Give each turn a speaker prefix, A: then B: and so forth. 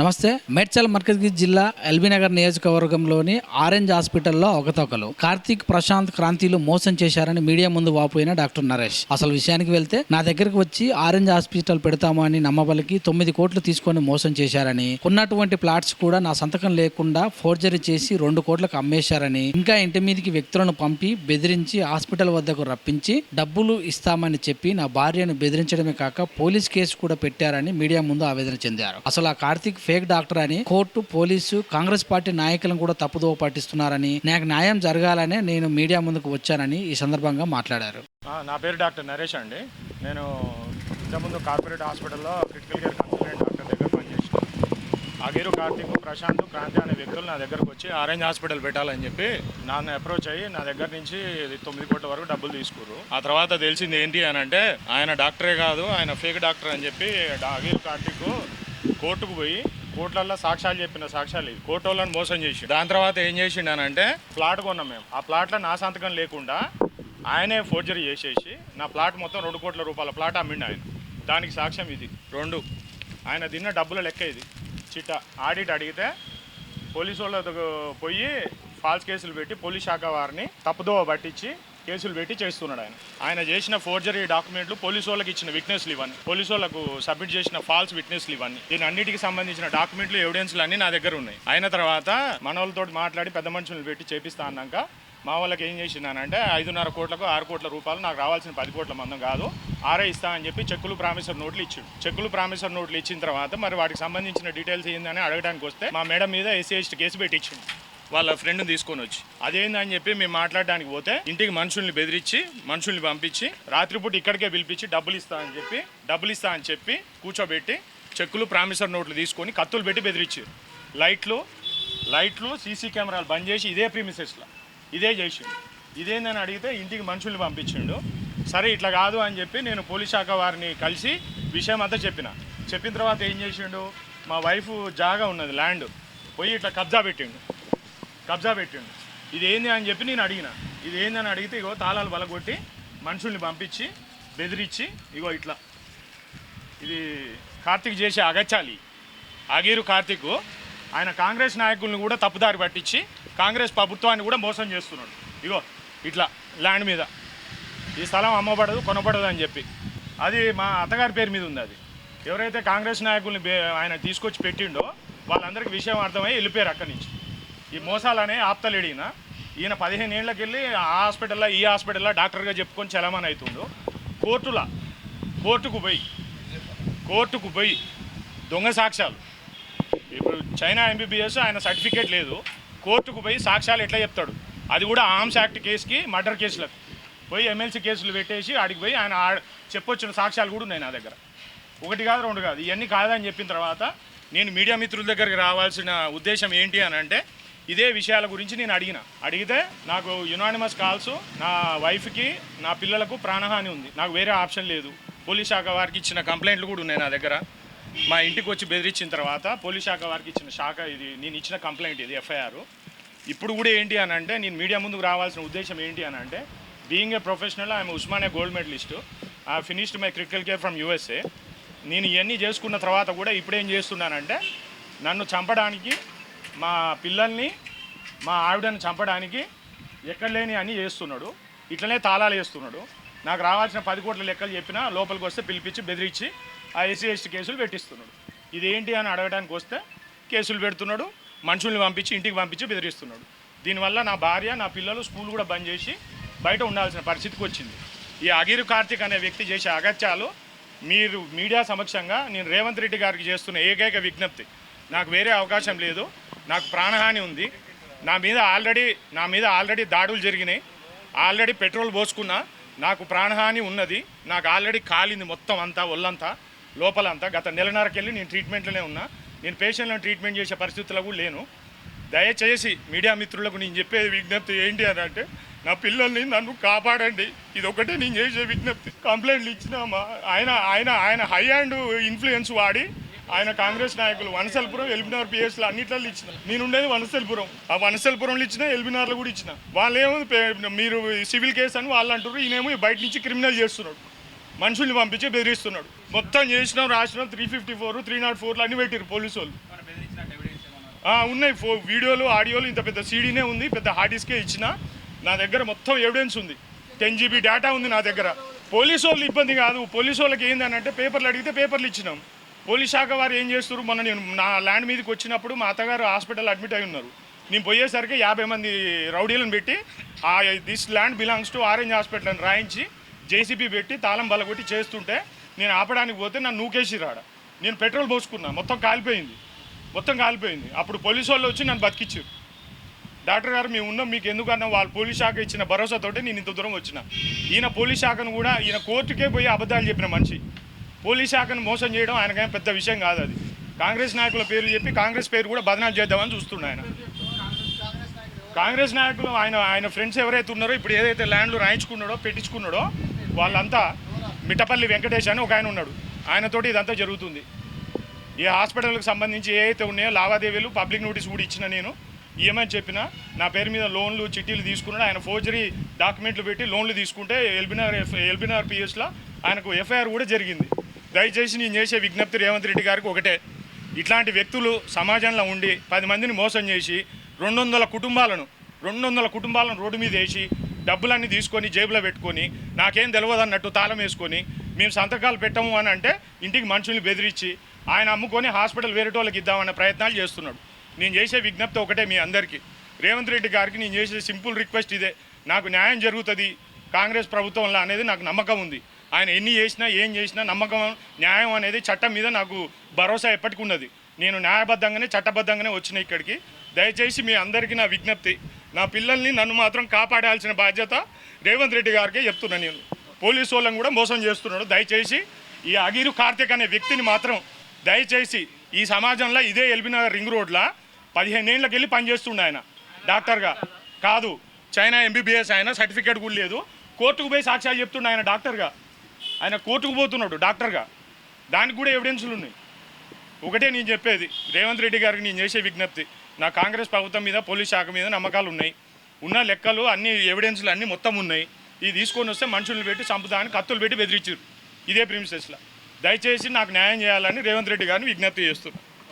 A: నమస్తే. మేడ్చల్ మర్కజ్గిరి జిల్లా ఎల్బీనగర్ నియోజకవర్గంలోని ఆరెంజ్ హాస్పిటల్లో ఒకతొకలు కార్తీక్ ప్రశాంత్ క్రాంతిలు మోసం చేశారని మీడియా ముందు వాపోయిన డాక్టర్ నరేష్. అసలు విషయానికి వెళ్తే నా దగ్గరకు వచ్చి ఆరెంజ్ హాస్పిటల్ పెడతామని అని నమ్మబలికి తొమ్మిది కోట్లు తీసుకొని మోసం చేశారని ఉన్నటువంటి ప్లాట్స్ కూడా నా సంతకం లేకుండా ఫోర్జరీ చేసి రెండు కోట్లకు అమ్మేశారని ఇంకా ఇంటి మీదకి వ్యక్తులను పంపి బెదిరించి హాస్పిటల్ వద్దకు రప్పించి డబ్బులు ఇస్తామని చెప్పి నా భార్యను బెదిరించడమే కాక పోలీస్ కేసు కూడా పెట్టారని మీడియా ముందు ఆవేదన చెందారు. అసలు ఆ కార్తీక్ ఫేక్ డాక్టర్ అని కోర్టు పోలీసు కాంగ్రెస్ పార్టీ నాయకులను కూడా తప్పుదోవ పట్టిస్తున్నారని నాకు న్యాయం జరగాలనే నేను మీడియా ముందుకు వచ్చానని ఈ సందర్భంగా మాట్లాడారు.
B: నా పేరు డాక్టర్ నరేష్ అండి. నేను ఇంతకుముందు కార్పొరేట్ హాస్పిటల్లో క్రిటికల్ కేర్ కన్సల్టెంట్ డాక్టర్ దగ్గర పనిచేసాను ఆగేరు కార్తీక్ ప్రశాంత్ క్రాంతి అనే వ్యక్తులు నా దగ్గరకు వచ్చి ఆరెంజ్ హాస్పిటల్ పెట్టాలని చెప్పి నన్ను అప్రోచ్ అయ్యి నా దగ్గర నుంచి తొమ్మిది కోట్ల వరకు డబ్బులు తీసుకురు ఆ తర్వాత తెలిసింది ఏంటి అని అంటే ఆయన డాక్టరే కాదు ఆయన ఫేక్ డాక్టర్ అని చెప్పి డా- కార్తీక్ కోర్టుకు పోయి కోర్టులలో సాక్ష్యాలు చెప్పిన సాక్ష్యాలు ఇవి. కోర్టు వాళ్ళని మోసం చేసి దాని తర్వాత ఏం చేసిండు అని అంటే ప్లాట్ కొన్నాం మేము. ఆ ప్లాట్లో నా సంతకం లేకుండా ఆయనే ఫోర్జరీ చేసేసి నా ప్లాట్ మొత్తం రెండు కోట్ల రూపాయల ప్లాట్ అమ్మిండు ఆయన. దానికి సాక్ష్యం ఇది. రెండు ఆయన తిన్న డబ్బుల లెక్క ఇది. చిట్ట. ఆడిట్ అడిగితే పోలీసు వాళ్ళకు పోయి ఫాల్స్ కేసులు పెట్టి పోలీస్ శాఖ వారిని తప్పుదోవ పట్టించి కేసులు పెట్టి చేస్తున్నాడు ఆయన. ఆయన చేసిన ఫోర్జరీ డాక్యుమెంట్లు పోలీసు వాళ్ళకి ఇచ్చిన విట్నెస్లు ఇవన్నీ. పోలీసు వాళ్ళకు సబ్మిట్ చేసిన ఫాల్స్ విట్నెస్లు ఇవన్నీ. దీని అన్నిటికి సంబంధించిన డాక్యుమెంట్లు ఎవిడెన్స్లు అన్ని నా దగ్గర ఉన్నాయి. అయిన తర్వాత మనవాళ్ళతో మాట్లాడి పెద్ద మనుషులను పెట్టి చేపిస్తా అన్నాక మా వాళ్ళకి ఏం చేసిందానంటే ఐదున్నర కోట్లకు ఆరు కోట్ల రూపాయలు నాకు రావాల్సిన పది కోట్ల మందం కాదు ఆరే ఇస్తా అని చెప్పి చెక్కులు ప్రామిసర్ నోట్లు ఇచ్చిండు. చెక్కులు ప్రామిసర్ నోట్లు ఇచ్చిన తర్వాత మరి వాటికి సంబంధించిన డీటెయిల్స్ ఏందని అడగడానికి వస్తే మా మేడం మీద ఎస్సీ ఎస్టీ కేసు పెట్టించిండు. వాళ్ళ ఫ్రెండ్ని తీసుకొని వచ్చి. అదేందని చెప్పి మేము మాట్లాడడానికి పోతే ఇంటికి మనుషుల్ని బెదిరించి మనుషుల్ని పంపించి రాత్రిపూట ఇక్కడికే పిలిపించి డబ్బులు ఇస్తా అని చెప్పి డబ్బులు ఇస్తా అని చెప్పి కూర్చోబెట్టి చెక్కులు ప్రామిసర్ నోట్లు తీసుకొని కత్తులు పెట్టి బెదిరించారు లైట్లు లైట్లు సీసీ కెమెరాలు బంద్ చేసి ఇదే ప్రీమిసెస్లో ఇదే చేసిండు. ఇదేందని అడిగితే ఇంటికి మనుషుల్ని పంపించిండు. సరే ఇట్లా కాదు అని చెప్పి నేను పోలీస్ శాఖ వారిని కలిసి విషయం అంతా చెప్పిన. చెప్పిన తర్వాత ఏం చేసిండు? మా వైఫ్ జాగా ఉన్నది ల్యాండ్. పోయి ఇట్లా కబ్జా పెట్టిండు. కబ్జా పెట్టిండు. ఇది ఏంది అని చెప్పి నేను అడిగిన. ఇది ఏంది అని అడిగితే ఇగో తాళాలు బలగొట్టి మనుషుల్ని పంపించి బెదిరించి ఇగో ఇట్లా. ఇది కార్తీక్ చేసే అగచ్చాలి అగీరు కార్తీక్ ఆయన కాంగ్రెస్ నాయకుల్ని కూడా తప్పుదారి పట్టించి కాంగ్రెస్ ప్రభుత్వాన్ని కూడా మోసం చేస్తున్నాడు. ఇగో ఇట్లా ల్యాండ్ మీద. ఈ స్థలం అమ్మబడదు కొనబడదు అని చెప్పి. అది మా అత్తగారి పేరు మీద ఉంది అది. ఎవరైతే కాంగ్రెస్ నాయకుల్ని ఆయన తీసుకొచ్చి పెట్టిండో వాళ్ళందరికీ విషయం అర్థమై వెళ్ళిపోయారు అక్కడి నుంచి. ఈ మోసాలనే ఆప్తలేడు ఈయన ఈయన పదిహేను ఏళ్ళకి వెళ్ళి ఆ హాస్పిటల్లో ఈ హాస్పిటల్లో డాక్టర్గా చెప్పుకొని చలామణి అవుతుండు కోర్టుల కోర్టుకు పోయి కోర్టుకు పోయి దొంగ సాక్ష్యాలు. ఇప్పుడు చైనా ఎంబీబీఎస్ ఆయన సర్టిఫికేట్ లేదు. కోర్టుకు పోయి సాక్ష్యాలు ఎట్లా చెప్తాడు? అది కూడా ఆర్మ్స్ యాక్ట్ కేసుకి మర్డర్ కేసులకు. పోయి ఎమ్మెల్సీ కేసులు పెట్టేసి ఆడికి పోయి ఆయన చెప్పొచ్చిన సాక్ష్యాలు కూడా ఉన్నాయి నా దగ్గర. ఒకటి కాదు రెండు కాదు. ఇవన్నీ కాదని చెప్పిన తర్వాత నేను మీడియా మిత్రుల దగ్గరికి రావాల్సిన ఉద్దేశం ఏంటి అని అంటే ఇదే విషయాల గురించి నేను అడిగిన. అడిగితే నాకు యునానిమస్ కాల్స్ నా వైఫ్కి నా పిల్లలకు ప్రాణహాని ఉంది. నాకు వేరే ఆప్షన్ లేదు. పోలీస్ శాఖ వారికి ఇచ్చిన కంప్లైంట్లు కూడా ఉన్నాయి నా దగ్గర. మా ఇంటికి వచ్చి బెదిరించిన తర్వాత పోలీస్ శాఖ వారికి ఇచ్చిన శాఖ ఇది నేను ఇచ్చిన కంప్లైంట్ ఇది ఎఫ్ఐఆర్ ఇప్పుడు కూడా ఏంటి అని అంటే నేను మీడియా ముందుకు రావాల్సిన ఉద్దేశం ఏంటి అని అంటే being a professional I'm Osmania gold medallist I finished my critical care from USA నేను ఇవన్నీ చేసుకున్న తర్వాత కూడా ఇప్పుడేం చేస్తున్నానంటే నన్ను చంపడానికి మా పిల్లల్ని మా ఆవిడని చంపడానికి ఎక్కడ లేని అని చేస్తున్నాడు. ఇట్లనే తాళాలు వేస్తున్నాడు. నాకు రావాల్సిన పది కోట్ల లెక్కలు చెప్పినా లోపలికి వస్తే పిలిపించి బెదిరించి ఆ ఎస్సీ ఎస్టీ కేసులు పెట్టిస్తున్నాడు. ఇదేంటి అని అడగడానికి వస్తే కేసులు పెడుతున్నాడు మనుషుల్ని పంపించి ఇంటికి పంపించి బెదిరిస్తున్నాడు. దీనివల్ల నా భార్య నా పిల్లలు స్కూల్ కూడా బంద్ చేసి బయట ఉండాల్సిన పరిస్థితికి వచ్చింది. ఈ అగిరు కార్తిక్ అనే వ్యక్తి చేసే అగత్యాలు మీరు మీడియా సమక్షంగా నేను రేవంత్ రెడ్డి గారికి చేస్తున్న ఏకైక విజ్ఞప్తి. నాకు వేరే అవకాశం లేదు. నాకు ప్రాణహాని ఉంది. నా మీద ఆల్రెడీ నా మీద ఆల్రెడీ దాడులు జరిగినాయి. ఆల్రెడీ పెట్రోల్ పోసుకున్నా నాకు ప్రాణహాని ఉన్నది. నాకు ఆల్రెడీ కాలింది మొత్తం అంతా ఒళ్ళంతా లోపలంతా. గత నెలన్నరకెళ్ళి నేను ట్రీట్మెంట్లోనే ఉన్నా. నేను పేషెంట్లను ట్రీట్మెంట్ చేసే పరిస్థితుల్లో కూడా లేను. దయచేసి మీడియా మిత్రులకు నేను చెప్పే విజ్ఞప్తి ఏంటి అని అంటే నా పిల్లల్ని నన్ను కాపాడండి. ఇది ఒకటే నేను చేసే విజ్ఞప్తి. కంప్లైంట్లు ఇచ్చిన మా ఆయన ఆయన ఆయన హై హ్యాండ్ ఇన్ఫ్లుయెన్స్ వాడి ఆయన కాంగ్రెస్ నాయకులు వనసల్పురం ఎల్బినార్ పిఎస్లు అన్నిట్లలో ఇచ్చిన. నేను ఉండేది వనసల్పురం. ఆ వనసల్పురంలో ఇచ్చిన ఎల్బినార్లో కూడా ఇచ్చిన. వాళ్ళేమో పే- మీరు సివిల్ కేసు అని వాళ్ళు అంటారు ఈయనేమో బయట నుంచి క్రిమినల్ చేస్తున్నాడు. మనుషుల్ని పంపించి బెదిరిస్తున్నాడు. మొత్తం చేసినాం రాసినాం three fifty four three not ఫోర్లు అన్ని పెట్టారు పోలీసు వాళ్ళు ఉన్నాయి. ఫో వీడియోలు ఆడియోలు ఇంత పెద్ద సీడీనే ఉంది. పెద్ద హార్డ్ డిస్కే ఇచ్చిన నా దగ్గర మొత్తం ఎవిడెన్స్ ఉంది. టెన్ జీబీ డేటా ఉంది నా దగ్గర. పోలీసు వాళ్ళు ఇబ్బంది కాదు. పోలీసు వాళ్ళకి ఏందని అంటే పేపర్లు అడిగితే పేపర్లు ఇచ్చినాం. పోలీస్ శాఖ వారు ఏం చేస్తారు మొన్న నేను నా ల్యాండ్ మీదకి వచ్చినప్పుడు మా అత్తగారు హాస్పిటల్ అడ్మిట్ అయి ఉన్నారు. నేను పోయేసరికి యాభై మంది రౌడీలను పెట్టి ఆ this land belongs to orange hospital అని రాయించి జేసీబీ పెట్టి తాళం బలగొట్టి చేస్తుంటే నేను ఆపడానికి పోతే నన్ను నూకేసి రాడ నేను పెట్రోల్ పోసుకున్నా. మొత్తం కాలిపోయింది. మొత్తం కాలిపోయింది. అప్పుడు పోలీసు వాళ్ళు వచ్చి నన్ను బతికిచ్చారు డాక్టర్ గారు మేము ఉన్నాం మీకు ఎందుకన్నా? వాళ్ళు పోలీస్ శాఖ ఇచ్చిన భరోసాతోటి నేను ఇంత దూరం వచ్చిన. ఈయన పోలీస్ శాఖను కూడా ఈయన కోర్టుకే పోయి అబద్ధాలు చెప్పిన మనిషి. పోలీస్ శాఖను మోసం చేయడం ఆయనకేం పెద్ద విషయం కాదు అది. కాంగ్రెస్ నాయకుల పేర్లు చెప్పి కాంగ్రెస్ పేరు కూడా బదనాలు చేద్దామని చూస్తున్నాడు ఆయన. కాంగ్రెస్ నాయకులు ఆయన ఆయన ఫ్రెండ్స్ ఎవరైతే ఉన్నారో ఇప్పుడు ఏదైతే ల్యాండ్లు రాయించుకున్నాడో పెట్టించుకున్నాడో వాళ్ళంతా మిట్టపల్లి వెంకటేష్ అని ఒక ఆయన ఉన్నాడు. ఆయనతోటి ఇదంతా జరుగుతుంది. ఏ హాస్పిటల్కి సంబంధించి ఏ అయితే ఉన్నాయో లావాదేవీలు పబ్లిక్ నోటీస్ కూడా ఇచ్చిన నేను. ఏమని చెప్పిన నా పేరు మీద లోన్లు చిట్టీలు తీసుకున్నాడు. ఆయన ఫోర్జరీ డాక్యుమెంట్లు పెట్టి లోన్లు తీసుకుంటే ఎల్బినార్ ఎఫ్ ఎల్బినార్ పిఎస్లో ఆయనకు ఎఫ్ఐఆర్ కూడా జరిగింది. దయచేసి నేను చేసే విజ్ఞప్తి రేవంత్ రెడ్డి గారికి ఒకటే. ఇట్లాంటి వ్యక్తులు సమాజంలో ఉండి పది మందిని మోసం చేసి రెండు వందల కుటుంబాలను రెండు వందల కుటుంబాలను రోడ్డు మీద వేసి డబ్బులన్నీ తీసుకొని జేబులో పెట్టుకొని నాకేం తెలియదు అన్నట్టు తాళం వేసుకొని మేము సంతకాలు పెట్టము అని అంటే ఇంటికి మనుషుల్ని బెదిరించి ఆయన అమ్ముకొని హాస్పిటల్ వేరే వాళ్ళకి ఇద్దామన్న ప్రయత్నాలు చేస్తున్నాడు. నేను చేసే విజ్ఞప్తి ఒకటే మీ అందరికీ. రేవంత్ రెడ్డి గారికి నేను చేసే సింపుల్ రిక్వెస్ట్ ఇదే. నాకు న్యాయం జరుగుతుంది కాంగ్రెస్ ప్రభుత్వంలో అనేది నాకు నమ్మకం ఉంది. ఆయన ఎన్ని చేసినా ఏం చేసినా నమ్మకం న్యాయం అనేది చట్టం మీద నాకు భరోసా ఎప్పటికి ఉన్నది నేను న్యాయబద్ధంగానే చట్టబద్ధంగానే వచ్చిన ఇక్కడికి. దయచేసి మీ అందరికీ నా విజ్ఞప్తి. నా పిల్లల్ని నన్ను మాత్రం కాపాడాల్సిన బాధ్యత రేవంత్ రెడ్డి గారికే చెప్తున్నా నేను. పోలీసు వాళ్ళని కూడా మోసం చేస్తున్నాడు. దయచేసి ఈ అగిరు కార్తిక్ అనే వ్యక్తిని మాత్రం దయచేసి ఈ సమాజంలో ఇదే ఎల్బినగర్ రింగ్ రోడ్లో పదిహేను ఏళ్ళకి వెళ్ళి పనిచేస్తుండే ఆయన. డాక్టర్గా కాదు చైనా ఎంబీబీఎస్ ఆయన సర్టిఫికేట్ కూడా లేదు. కోర్టుకు పోయి సాక్ష్యాలు చెప్తుండే ఆయన డాక్టర్గా. ఆయన కోర్టుకు పోతున్నాడు డాక్టర్గా. దానికి కూడా ఎవిడెన్సులు ఉన్నాయి. ఒకటే నేను చెప్పేది రేవంత్ రెడ్డి గారికి నేను చేసే విజ్ఞప్తి నా కాంగ్రెస్ ప్రభుత్వం మీద పోలీస్ శాఖ మీద నమ్మకాలు ఉన్నాయి. ఉన్న లెక్కలు అన్ని ఎవిడెన్స్లు అన్నీ మొత్తం ఉన్నాయి. ఇది తీసుకొని వస్తే మనుషులు పెట్టి సంపదాన్ని కత్తులు పెట్టి బెదిరించారు ఇదే ప్రిన్సెస్లో దయచేసి నాకు న్యాయం చేయాలని రేవంత్ రెడ్డి గారిని విజ్ఞప్తి చేస్తున్నాను